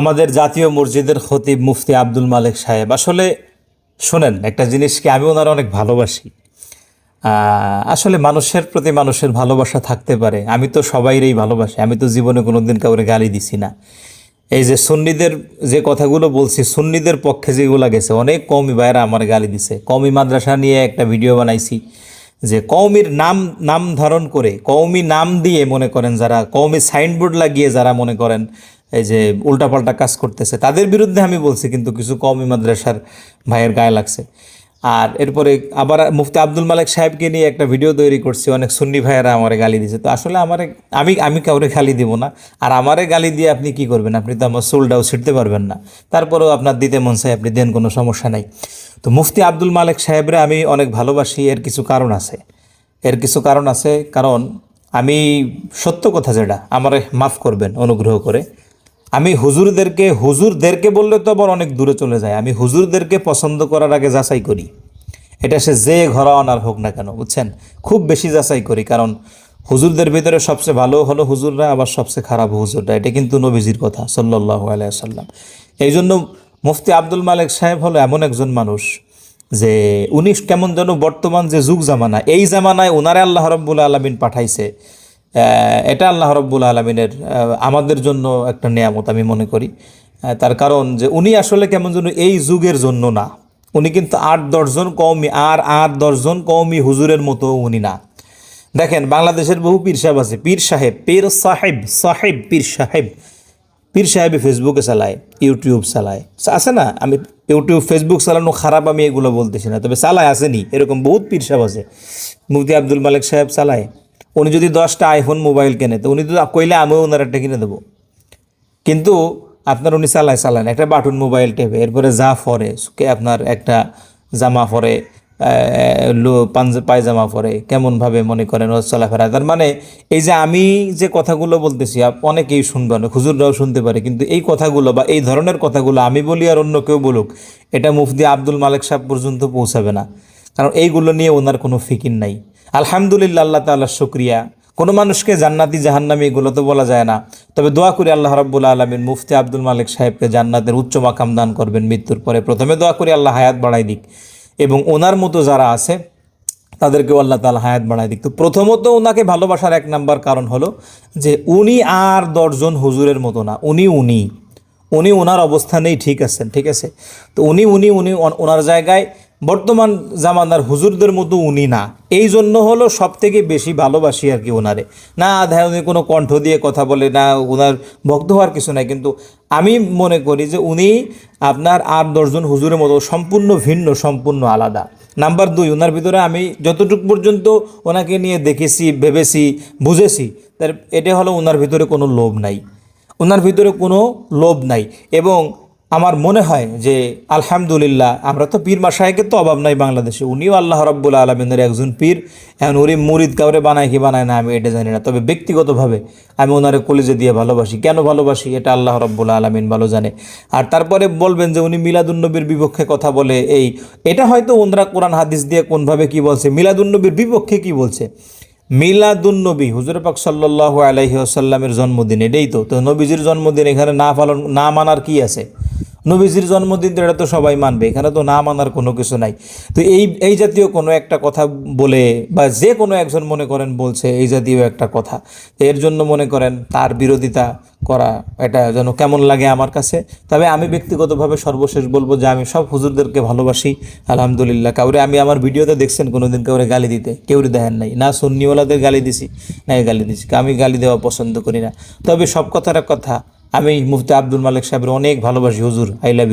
আমাদের জাতীয় মসজিদের খতিব মুফতি আব্দুল মালিক সাহেব, আসলে শোনেন, একটা জিনিসকে আমি ওনার অনেক ভালোবাসি। আসলে মানুষের প্রতি মানুষের ভালোবাসা থাকতে পারে। আমি তো সবাইরই ভালোবাসি, আমি তো জীবনে কোনো দিন কাউরে গালি দিছি না। এই যে সুন্নিদের যে কথাগুলো বলছি, সুন্নিদের পক্ষে যেগুলো গেছে, অনেক কমই বাইরা আমার গালি দিছে। কমই মাদ্রাসা নিয়ে একটা ভিডিও বানাইছি যে কৌমির নাম নাম ধারণ করে কৌমি নাম দিয়ে মনে করেন যারা কৌমি সাইনবোর্ড লাগিয়ে যারা মনে করেন এই যে উল্টাপাল্টা কাজ করতেছে, তাদের বিরুদ্ধে আমি বলছি, কিন্তু কিছু কৌমি মাদ্রাসার ভাইয়ের গায়ে লাগছে। আর এরপরে আবার মুফতি আব্দুল মালিক সাহেবকে নিয়ে একটা ভিডিও তৈরি করছি, অনেক সুন্নি ভাইয়েরা আমারে গালি দিয়েছে। তো আসলে আমারে, আমি আমি কাউরে গালি দিব না। আর আমারে গালি দিয়ে আপনি কি করবেন? আপনি তো আমার সোলটাও ছিটতে পারবেন না। তারপরেও আপনার দিতে মন চাই আপনি দেন, কোনো সমস্যা নাই। তো মুফতি আব্দুল মালিক সাহেবরে আমি অনেক ভালোবাসি, এর কিছু কারণ আছে। এর কিছু কারণ আছে, কারণ আমি সত্য কথা যেটা, আমারে মাফ করবেন অনুগ্রহ করে। আমি হুজুরদেরকে হুজুরদেরকে বললে তো আবার অনেক দূরে চলে যায়। আমি হুজুরদেরকে পছন্দ করার আগে যাচাই করি। এটা সে যে ঘরাওয়ানার হোক না কেন, বুঝছেন? খুব বেশি যাচাই করি, কারণ হুজুরদের ভিতরে সবচেয়ে ভালো হলো হুজুররা, আবার সবচেয়ে খারাপ হুজুররা। এটা কিন্তু নবীজির কথা সাল্লাহ আলাইসাল্লাম এই জন্য মুফতি আব্দুল মালিক সাহেব হলো এমন একজন মানুষ যে উনি কেমন যেন বর্তমান যে যুগ জামানা, এই জামানায় ওনারে আল্লাহ রব্বুল আলমিন পাঠাইছে। এটা আল্লাহ রব্বুল আলমিনের আমাদের জন্য একটা নিয়ামত আমি মনে করি। তার কারণ যে উনি আসলে কেমন যেন এই যুগের জন্য না। উনি কিন্তু আট দশজন কওমি, আর আট দশজন কওমি হুজুরের মতো উনি না। দেখেন, বাংলাদেশের বহু পীর সাহেব আছে। পীর সাহেব পীর সাহেব সাহেব, পীর সাহেব। পীর সাহেবই ফেসবুকে চালায় ইউটিউব চালায়। আছে না? আমি ইউটিউব ফেসবুক চালানো খারাপ, আমি এগুলো বলতেছি না। তবে চালায়, আসেনি। এরকম বহুত পীর সাহেব আছে। মুফতি আব্দুল মালিক সাহেব চালায়। উনি যদি দশটা আইফোন মোবাইল কেনে, তো উনি তো কইলে আমিও ওনার একটা কিনে দেবো। কিন্তু আপনার উনি চালায় চালান একটা বাটুন মোবাইল টেপে, এরপরে যা ফরে আপনার একটা জামা ফরে পায়জামা পরে কেমনভাবে মনে করেন ও চলাফেরা। তার মানে এই যে আমি যে কথাগুলো বলতেছি অনেকেই শুনবে, অনেক হুজুররাও শুনতে পারে, কিন্তু এই কথাগুলো বা এই ধরনের কথাগুলো আমি বলি আর অন্য কেউ বলুক, এটা মুফতি আব্দুল মালিক সাহেব পর্যন্ত পৌঁছাবে না। কারণ এইগুলো নিয়ে ওনার কোনো ফিকির নাই। আলহামদুলিল্লাহ, আল্লাহ তাল্লাহ শুক্রিয়া। কোনো মানুষকে জান্নাতি জাহান্নামি এগুলো তো বলা যায় না। তবে দোয়া করি আল্লাহ রাব্বুল আলমিন মুফতি আব্দুল মালিক সাহেবকে জান্নাতের উচ্চ মাকাম দান করবেন মৃত্যুর পরে। প্রথমে দোয়া করি আল্লাহ হায়াত বাড়াই দিক। এবং ওনার মতো যারা আছে, তাদেরকেও আল্লাহ তালা হায়াত বাড়াই দিক। তো প্রথমত ওনাকে ভালোবাসার এক নাম্বার কারণ হলো যে উনি আর দশজন হুজুরের মতো না। উনি উনি। উনি ওনার অবস্থানেই ঠিক আছেন, ঠিক আছে? তো উনি উনি উনি ওনার জায়গায় বর্তমান জামানার হুজুরদের মতো উনি না। এই জন্য হলো সব থেকে বেশি ভালোবাসি আর কি ওনারে না আধায় উনি কোনো কণ্ঠ দিয়ে কথা বলে, না ওনার ভক্ত হওয়ার কিছু নাই। কিন্তু আমি মনে করি যে উনি আপনার আট দশজন হুজুরের মতো সম্পূর্ণ ভিন্ন, সম্পূর্ণ আলাদা। নাম্বার দুই ওনার ভিতরে আমি যতটুকু পর্যন্ত ওনাকে নিয়ে দেখেছি, ভেবেছি, বুঝেছি, তার এটা হলো ওনার ভিতরে কোনো লোভ নাই। ওনার ভিতরে কোনো লোভ নাই। এবং আমার মনে হয় যে, আলহামদুলিল্লাহ, আমরা তো পীর মাসাহেকের তো অভাব নাই বাংলাদেশে। উনিও আল্লাহ রব্বুল আলমিনের একজন পীর। এখন উনি মুরিদ কাউরে বানায় কি বানায় না, আমি এটা জানি না। তবে ব্যক্তিগতভাবে আমি ওনারে কলেজে দিয়ে ভালোবাসি। কেন ভালোবাসি? এটা আল্লাহ রব্বুল আলমিন ভালো জানে। আর তারপরে বলবেন যে, উনি মিলাদুন্নবীর বিপক্ষে কথা বলে এই, এটা হয়তো ওনরা কোরআন হাদিস দিয়ে কোনভাবে কি বলছে, মিলাদুন্নবীর বিপক্ষে কি বলছে? মিলাদুন্নবী, হুজুর পাক সাল্লাহ আলাইহি আসাল্লামের জন্মদিন, এটাই তো। তো নবীজির জন্মদিন এখানে না পালন, না মানার কি আছে? নবীজির জন্মদিন এটা তো সবাই মানবে, এখানে তো না মানার কোনো কিছু নাই। তো এই এই জাতীয় কোনো একটা কথা বলে বা যে কোনো একজন মনে করেন বলছে এই জাতীয় একটা কথা এর জন্য মনে করেন তার বিরোধিতা করা এটা যেন কেমন লাগে আমার কাছে। তবে আমি ব্যক্তিগতভাবে সর্বশেষ বলব যে আমি সব হুজুরদেরকে ভালোবাসি, আলহামদুলিল্লাহ। কাউরে আমি আমার ভিডিওতে দেখছেন কোনোদিন কাউরে গালি দিতে, কেউরি দেখেন নাই। না সুন্নিওয়ালাদের গালি দিছি, না গালি দিছি, আমি গালি দেওয়া পছন্দ করি না। তবে সব কথার কথা আমি মুফতি আব্দুল মালিক সাহেবের অনেক ভালোবাসি হুজুর আই লাভ ইউ